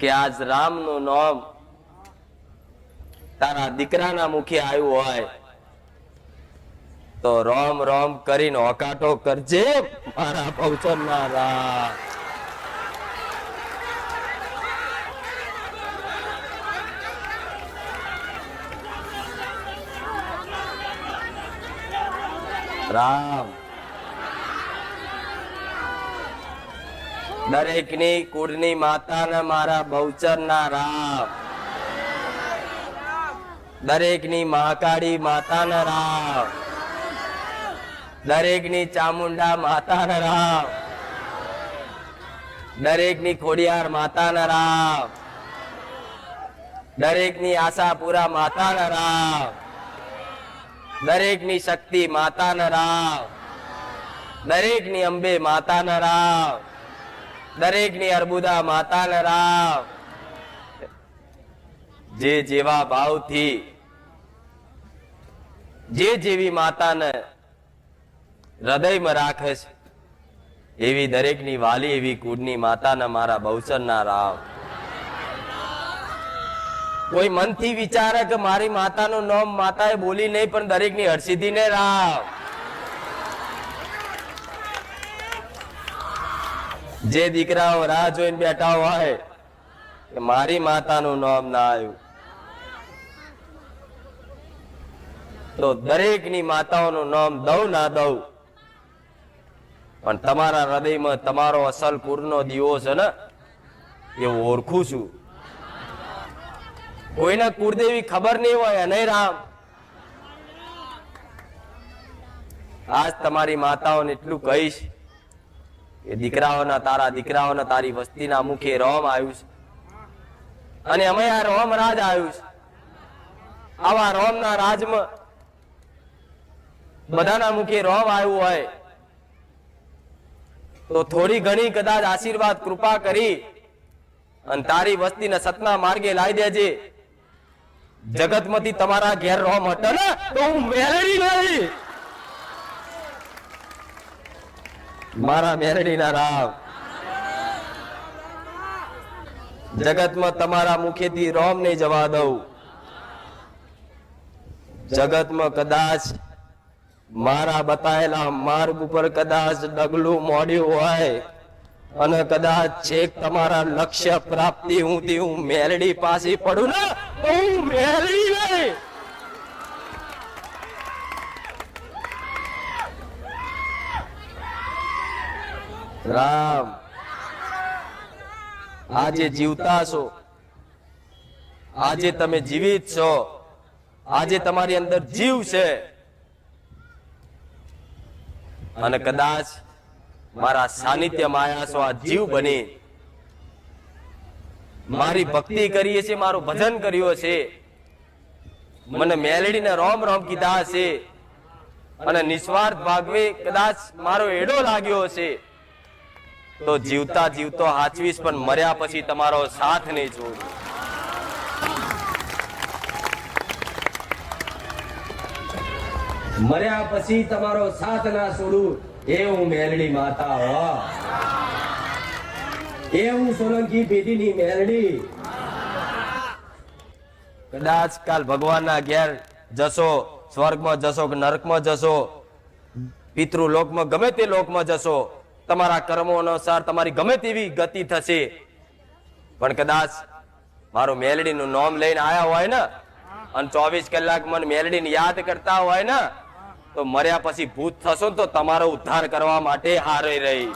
કે આજ રામનું નામ તારા દીકરાના મુખે આવ્યું હોય, તો રોમ રોમ કરીને ઓકાટો કરજે મારા પૌચરના રામ રામ. દરેકની કુળની માતાને મારા બહુચરના રામ. દરેકની મહાકાળી માતાના રામ. દરેકની ચામુંડા માતાના રામ. દરેકની ખોડિયાર માતાના રામ. દરેકની આશાપુરા માતાના રામ. દરેકની શક્તિ માતાના રામ. દરેકની અંબે માતાના રામ. દરેકની અર્બુદા માતાના રામ. જે જેવા ભાવથી, જે જેવી માતાને હૃદયમાં રાખે છે, એવી દરેકની વાલી, એવી કુળની માતાના મારા બહુચરના રામ. કોઈ મનથી વિચારે કે મારી માતાનું નામ માતાએ બોલી નહીં, પણ દરેકની હરસિદ્ધિ ને રામ. જે દીકરાઓ રાહ જોઈને બેઠા હોય કે મારી માતાનું નામ ના આવ્યું. તો દરેકની માતાઓનું નામ દઉં ના દઉં, પણ તમારા હૃદયમાં તમારો અસલ કુરનો દીવો છે ને, એ ઓળખું છું. કોઈને કુળદેવી ખબર નહીં હોય અને રામ. આજ તમારી માતાઓને એટલું કહીશ કે દીકરાઓના તારા દીકરાઓના તારી વસ્તીના મુખે રોમ આવ્યું છે અને અમે આ રોમ રાજ આવ્યું છે આવા રોમના રાજમાં બધાના મુખે રોમ આવ્યું હોય. તો થોડી ઘણી કદાચ આશીર્વાદ, કૃપા કરી અને તારી વસ્તીને સતના માર્ગે લાવી દેજે. જગતમાંથી તમારા ઘેર રોમ હટે ને, તો હું મેળવી નહીં મારા મેરડીના રામ. જગતમાં તમારા મુખેથી રોમ નહીં જવા દઉં. જગતમાં કદાચ મારા બતાયેલા માર્ગ ઉપર કદાચ ડગલું મોડ્યું હોય અને કદાચ છેક તમારા લક્ષ્ય પ્રાપ્તિ હું હું મેલડી પાસે પડું ને. હું મેલડી નહીં. રામ. આજે જીવતા છો. આજે તમે જીવિત છો. આજે તમારી અંદર જીવ છે. અને કદાચ મારા સાનિધ્યમાં આવ્યા આ જીવ બની. મારી ભક્તિ કરીએ છે મારું ભજન કર્યો છે. મને મેલડીને રોમ રોમ કીધા છે. અને નિસ્વાર્થ ભાગવે કદાચ મારો એડો લાગ્યો છે. તો જીવતા જીવતો હાચવીશ, પણ મર્યા પછી તમારો સાથ નહીં છોડું મર્યા પછી તમારો સાથ ના છોડું, એ હું મેલડી માતા હો એ હું સોલંકી પેઢીની મેલડી. કદાચ કાલ ભગવાનના ઘેર જશો, સ્વર્ગમાં જશો કે નરકમાં જશો પિતૃ લોકમાં ગમે તે લોકમાં જશો તમારા કર્મો અનુસાર તમારી ગમે તેવી ગતિ થશે. પણ કદાચ મારું મેલડીનું નામ લઈને આવ્યા હોય ને, અને ચોવીસ કલાક મને મેલડીને યાદ કરતા હોય ને, તો મર્યા પછી ભૂત થશો તો તમારો ઉદ્ધાર કરવા માટે હારે રહી.